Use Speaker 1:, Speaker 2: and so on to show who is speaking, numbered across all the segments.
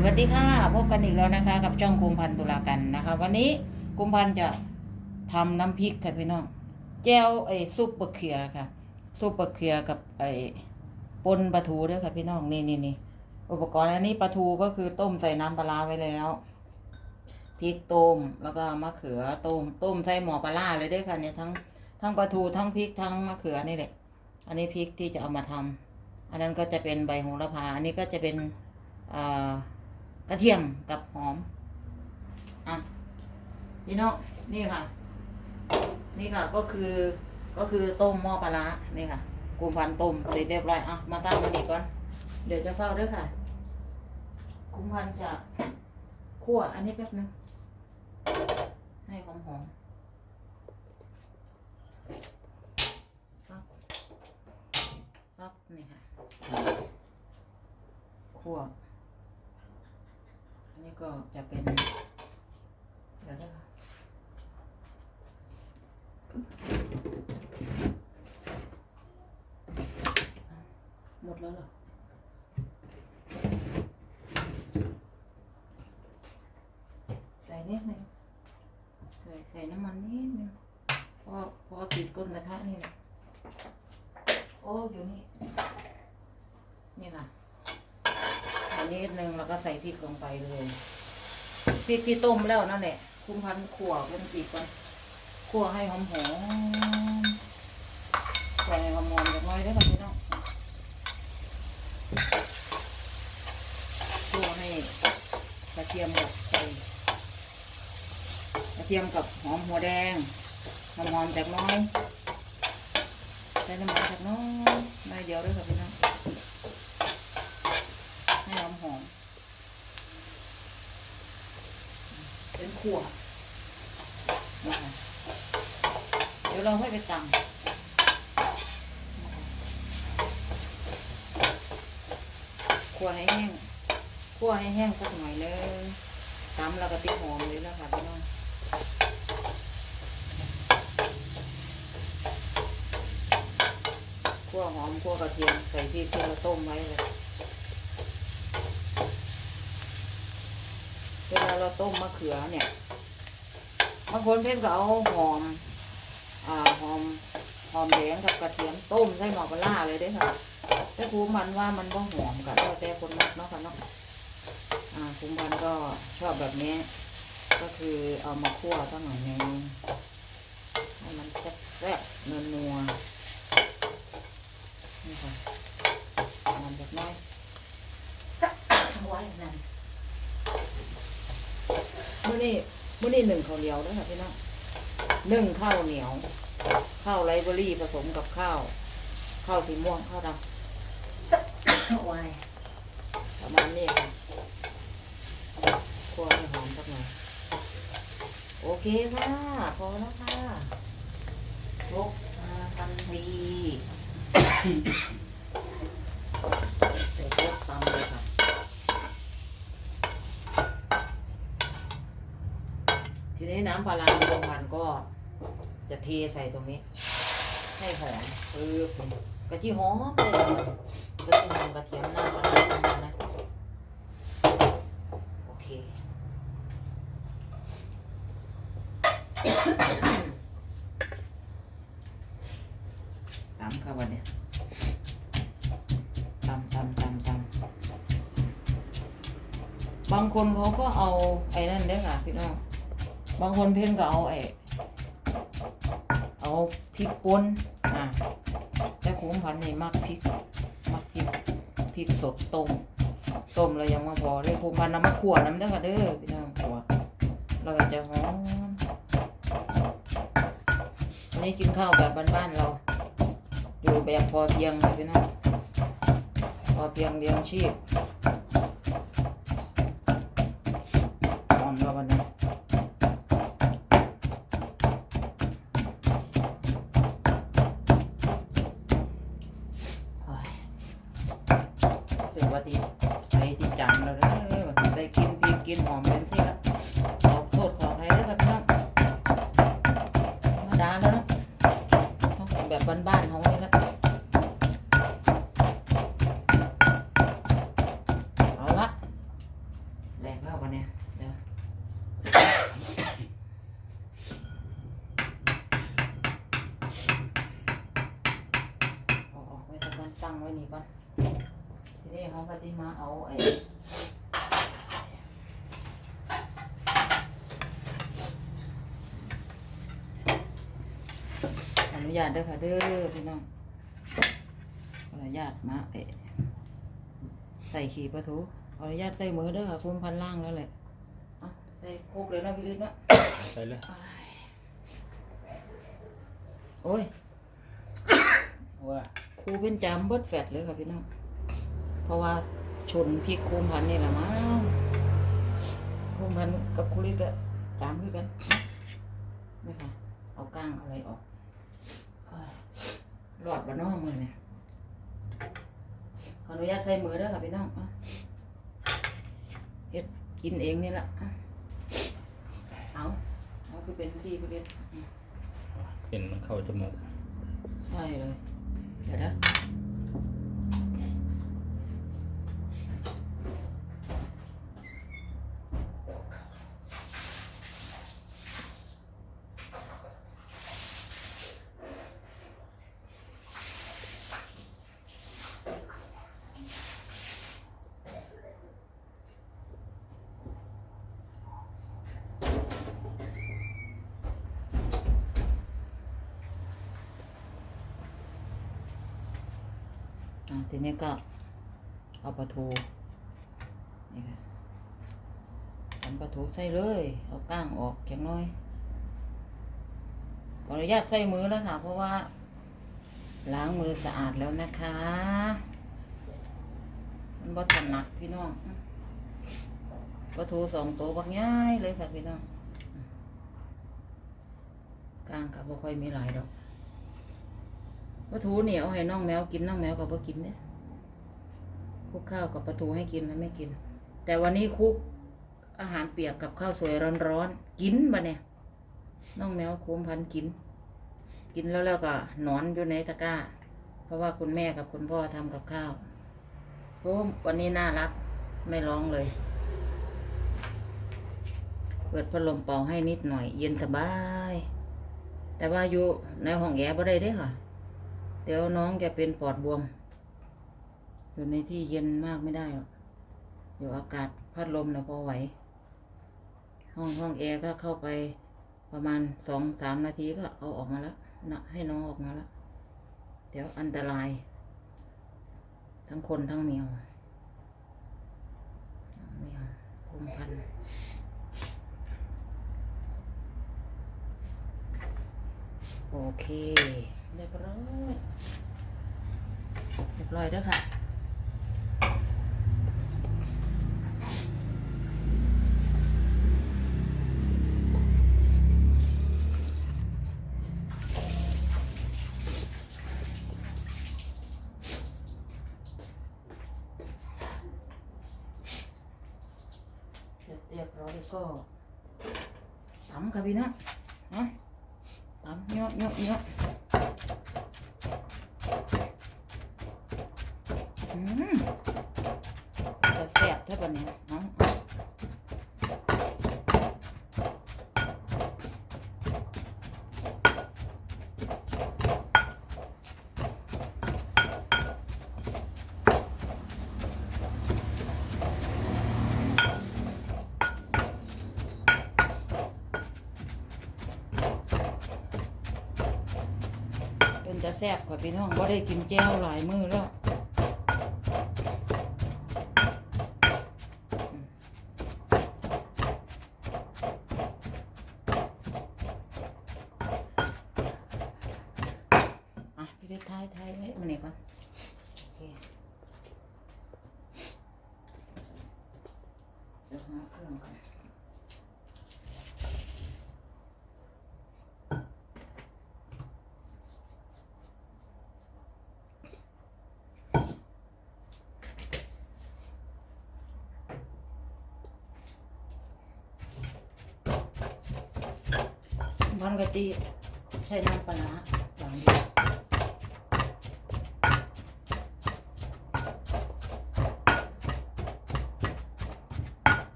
Speaker 1: สวัสดีค่ะ พบกันอีกแล้วนะคะ กับช่องกุมพันธ์ตุลากันนะคะ วันนี้กุมพันธ์จะทำน้ำพริกค่ะพี่น้องแจวไอ้ซุปบะเขียค่ะซุปบะเขียกับไอ้ปนปลาทูด้วยค่ะพี่น้องนี่นี่นี่อุปกรณ์อันนี้ปลาทูก็คือต้มใส่น้ำปลาไว้แล้วพริกต้มแล้วก็มะเขือต้มต้มใส่หม้อปลาร้าเลยด้วยค่ะเนี่ยทั้งทั้งปลาทูทั้งพริกทั้งมะเขือนี่แหละ อันนี้พริกที่จะเอามาทำอันนั้นก็จะเป็นใบโหระพาอันนี้ก็จะเป็นอ่า กระเทียมกับหอมอะพี่น้องนี่ค่ะ นี่ค่ะก็คือก็คือต้มหม้อปลาร้านี่ค่ะกุมพันต้มเสร็จเรียบร้อยอะมาตั้งมันอีกก่อนเดี๋ยวจะเฝ้าด้วยค่ะกุมพันจะคั่วอันนี้แป๊บนึงให้หอมหอมปั๊บปั๊บนี่ค่ะคั่ว นนี้ก็จะเป็นเดี๋ยวนะคะหมดแล้วเหรอใส่นิดนึงใส่ใส่น้ำมันนิดนึงพราะเพราะติดก้นกระทะนี่แหละโอ้อยู่นี่ค่ะ อั นิดนึงแล้วก็ใส่พริกลงไปเลยพริกที่ต้มแล้วนั่นแหละคุ้มพันขั่วเป็นจีก่อนขั่วให้หอมหอมใส่ให้หอมหอมจากน้อยได้อค่ะพี่น้องขั่วให้กระเทียมกับใส่กระเทียมกับหอมหัวแดงหอมหอมจากน้อยใส่น้ำมันจากน้อยน้อยเดียวด้วยค่ะพี่น้อง ให้หอมหอมเป็น ขวนะคะเดี๋ยวเราให้ไปตำคั่วให้แห้งคั่วให้แห้งสักหน่อยนึงตำแล้วก็ติหอมเลยแล้วค่ะพี่น้องคั่วหอมคั่วกระเทียมใส่พริกที่เราต้มไว้เลย เราต้มมะเขือเนี่ยบางคนเพ่นก็เอาหอมอ่าหอมหอมแดงกับกระเทียมต้มใส่หมอปลาร้าเลยเด้ค่ะแต่ครูมันว่ามันก็หอมกับแล้วแต่คนมักเนาะค่ะเนาะอ่าครูมันก็ชอบแบบนี้ ก็คือเอามาคั่วสักหน่อยนึงให้มันแซ่บๆนัวๆนี่ค่ะมันแบบน้อยไว้นั่น มื่อนี้มื่อนี้หนึ่งข้าวเหนียวด้วยค่ะพี่น้องหนึ่งข้าวเหนียว ข้าวไรเบอรี่ผสมกับข้าว ข้าวสีม่วงข้าวดำวายประมาณนี้ค่ะคั่วให้หอมสักหน่อยโอเคค่ะ พอแล้วค่ะยกมาทันทีเดี๋ยวยกตำเลยค่ะ ที นี้น้ำปลาร้าโรงพันก็จะเทใส่ตรงนี้ ให้หอมปึ๊บกระทียมหอมเลยกระเทียมหอมกระเทียมน้ำปลาร้าตรงนั้นะโอเคตำค่ะวันเนี้ยตำตำตำตำบางคนเขาก็เอาไอ้นั่นเด้อค่ะพี่น้อง บางคนเพ่นก็เอาไอ้เอาพริกป่นอะแต่คุ้มพันนี่มักพริก มักพริกพริกสดต้มต้มแล้วยังมาพอเลยคุ้มพันน้ำมะขวดน้ำเด้อค่ะเด้อพี่น้องขวดเราก็จะหอมอันนี้กินข้าวแบบบ้านๆเราอยู่แบบพอเพียงค่ะพี่น้องพอเพียงเลี้ยงชีพ ญาตเด้อค่ะเด้อพี่น้องขออนุญาตมาเอะใส่ขี่ปลาทูขออนุญาตใส่มือเด้อค่ะคุมพันล่างแล้วแหละเอาใส่โคกเลยนะพี่ลิศนะ
Speaker 2: ใส่เลย
Speaker 1: โอ้ย
Speaker 2: ว่า
Speaker 1: ครูเป็นจามเบิดแฟดเลยค่ะพี่น้องเพราะว่าชนพริกคุมพันนี่แหละมั้งคุมพันกับคุริก็จามด้วยกันไม่ค่ะเอาก้างอะไรออกเอ้ย รอดบ้านนอกมือเนี่ยขออนุญาตใส่มือเด้อค่ะพี่น้องอะเฮ็ดกินเองนี่แหละอะเอาเอาคือเป็นซี่พี่เล็ด
Speaker 2: เป็นมันเข้าจมูก
Speaker 1: ใช่เลย เดี๋ยวนะ ทีนี้ก็เอาปลาทูนี่ค่ะทำปลาทูใส่เลย เอาก้างออกแข็งน้อยขออนุญาตใส่มือแล้วค่ะ เพราะว่า ล้างมือสะอาดแล้วนะคะ มันบ่ถนัดพี่น้องปลาทูสองตัวบักง่ายเลยค่ะพี่น้องก้างกับบ่ค่อยมีหลายดอก ปลาทูเหนียวให้น้องแมวกินน้องแมวก็บ่กินเนี่ยคลุกข้าวกับปลาทูให้กินมันไม่กิน แต่วันนี้คุกอาหารเปียกกับข้าวสวยร้อนๆกินบะเนี่ยน้องแมวคุ้มพันกิน กินแล้วแล้วก็นอนอยู่ในตะกร้า เพราะว่าคุณแม่กับคุณพ่อทำกับข้าวโอ้วันนี้น่ารักไม่ร้องเลย เปิดพัดลมเป่าให้นิดหน่อย เย็นสบาย แต่ว่าอยู่ในห้องแอร์บ่ได้เด้ค่ะ ดี๋ยวน้องแกเป็นปอดบวม อยู่ในที่เย็นมากไม่ได้หรอกอยู่อากาศพัดลมนะพอไหว ห้องห้องแอร์ก็เข้าไปประมาณสองสามนาทีก็เอาออกมาแล้วนะให้น้องออกมาแล้วเดี๋ยวอันตราย ทั้งคนทั้งแมวแมวคุมพันโอเค เรียบร้อยเรียบร้อยแล้วยค่ะเรียบร้อยก็ตำค่ะพี่นะตำเยอะเยอะเยอะอืมจะ แซ่บเท่านเนี่ยเอาเป็นจะแซ่บกว่าพี่น้องว่าได้กินแจ้วหลายมือแล้ว อะ ไทายทายไว้มาเนี่ก่อนโอเคเดี๋ยวหาเครื่องก่อนพันกะทิใช้น้ำปลาร้าอย่างเ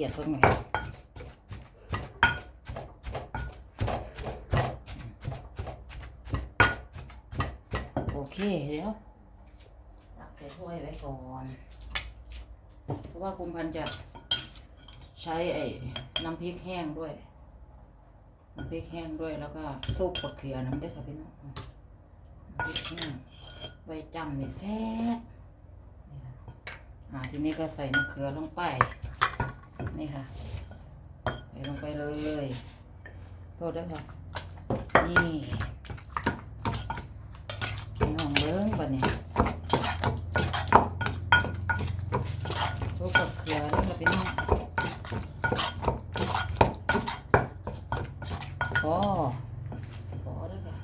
Speaker 1: ดียวทำให้ละเอียดสักหน่อยเคเดี๋ยวตักใส่ถ้วยไว้ก่อน เพราะว่าคุมพันจะใช้ไอ้น้ำพริกแห้งด้วย น้ำพริกแห้งด้วยแล้วก็ซุปมะเขือน้ำเด้อค่ะพี่น้องพริกแห้งไว้จำนี่แซ่บอ่าทีนี้ก็ใส่มะเขือลงไป นี่ค่ะใส่ลงไปเลยโทษด้วยค่ะนี่พี่น้องเลิ้งปะเนี่ยซุปมะเขือแล้วก็เป็นน้อง พอพอแล้วค่ะ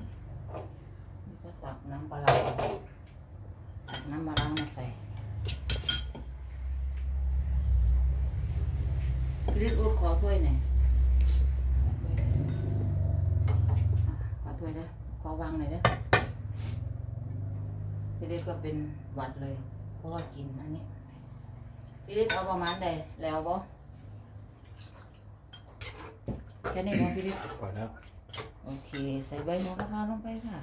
Speaker 1: นี่ก็ตักน้ำปลาร้าตักน้ำมะระมาใส่พี่ฤทธิ์อุดขอถ้วยหน่อยขอถ้วยนะขอวางหน่อยนะพี่ฤทธิ์ก็เป็นหวัดเลย เพราะว่ากินอันนี้ พี่ฤทธิ์เอาประมาณใดแล้วบ่แค่นี้บ่พี่ฤทธิ์
Speaker 2: พอแล้ว
Speaker 1: โอเค ใส่ใบโหระพาลงไปค่ะ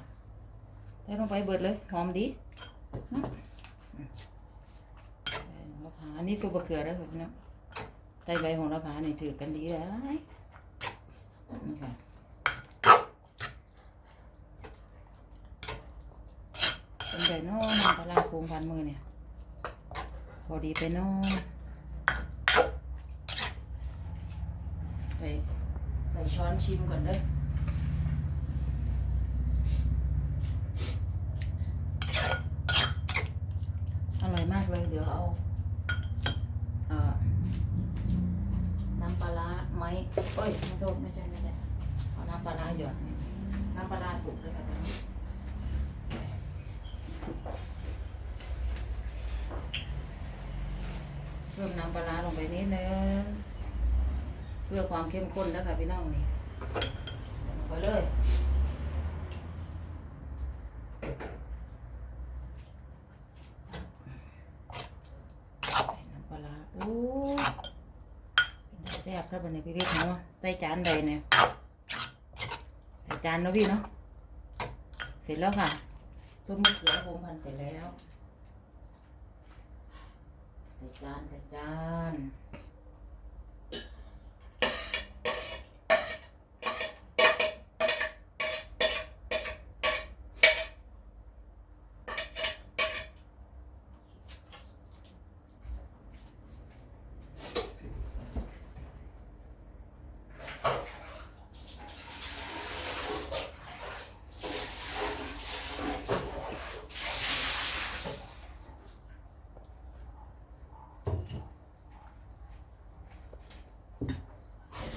Speaker 1: ใส่ลงไปเบิดเลยหอมดีนะใบโหระพาอันนี้ซุปมะเขือแล้วค่ะพี่น้องใส่ใบโหระพานี่ถือกันดีเลยนี่ค่ะเป็นไงเน้อน้ำปลาร้าโคงพันมือเนี่ยพอดีไปเน้อ ไปใส่ช้อนชิมก่อนเด้ออร่อยมากเลย เดี๋ยวเอาเอ่อน้ำปลาร้าไหมเอ้ยไม่โทษไม่ใช่ไม่ใช่เอาน้ำปลาร้าหยอดน้ำปลาร้าสุกเลยค่ะตอนนี้เพิ่มน้ำปลาร้าลงไปนิดนึง เพื่อความเข้มข้นนะคะพี่น้องนี่ไปเลยน้ำปลาโอ้แซ่บครับวันนี้พี่พี่เนาะใส่จานใดเนี่ยใส่จานเนาะพี่เนาะเสร็จแล้วค่ะต้มมะเขือผมพันเสร็จแล้วใส่จานใส่จาน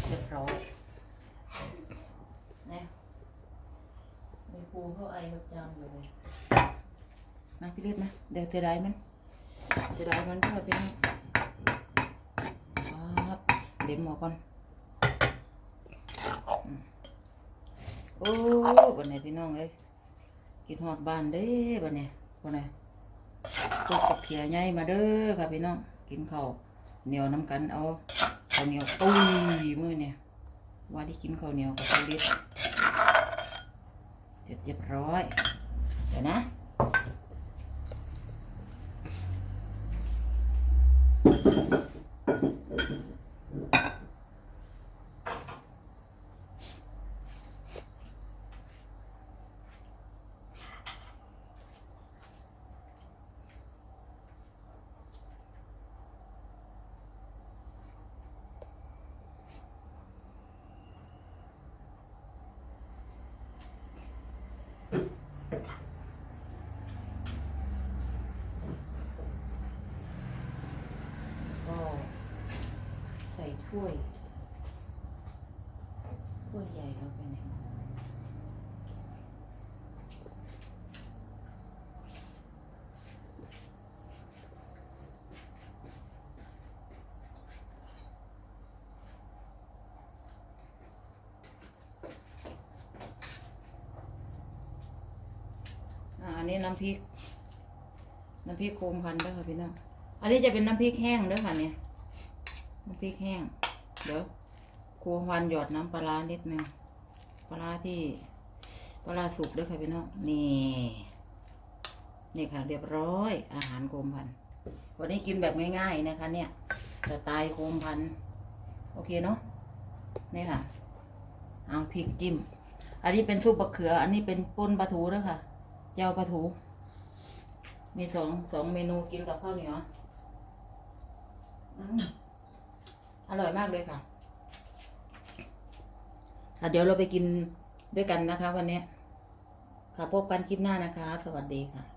Speaker 1: เรียบร้อยเนี่ยมีครูเขาไอเขาจังเลยมา พี่เล็ดนะเดี๋ยวเสียดายมันเสียดายมันเพื่อพี่น้องครับเดี๋ยวหมอก่อนโอ้บันนี้พี่น้องเอ้ยกินหอดบ้านเด้บันนี้บันนี้ตกกับเขียใหญ่มาเด้อค่ะพี่น้องกินข้าวเหนียวน้ำกันเอาข้าวเหนียวตุ้ยมือเนี่ยว่าที่กินข้าวเหนียวกับข้าวเล็ดเสร็จเรียบร้อยเดี๋ยวนะ ก็ใส่ถ้วยถ้วยใหญ่แล้วไปไหนหมดอ่าอั นี้น้ำพริก น้ำพริกโคมพันด้วยค่ะพี่น้อง อันนี้จะเป็นน้ำพริกแห้งด้วยค่ะเนี่ย น้ำพริกแห้ง เดี๋ยวครูวันหยอดน้ำปลาร้านิดนึงปลาร้าที่ปลาร้าสุกด้วยค่ะพี่น้อง นี่ นี่ค่ะ เรียบร้อย อาหารโคมพัน วันนี้กินแบบง่าย ๆนะคะ เนี่ยจะตายโคมพัน โอเคเนาะ นี่ค่ะ เอาพริกจิ้มอันนี้เป็นซุปบะเขือ อันนี้เป็นป่นปลาทูด้วยค่ะ เจ้าปลาถู มีสองสองเมนูกินกับข้าวเหนียวอร่อยมากเลยค่ะค่ะเดี๋ยวเราไปกินด้วยกันนะคะ วันนี้ ค่ะพบกันคลิปหน้านะคะ สวัสดีค่ะ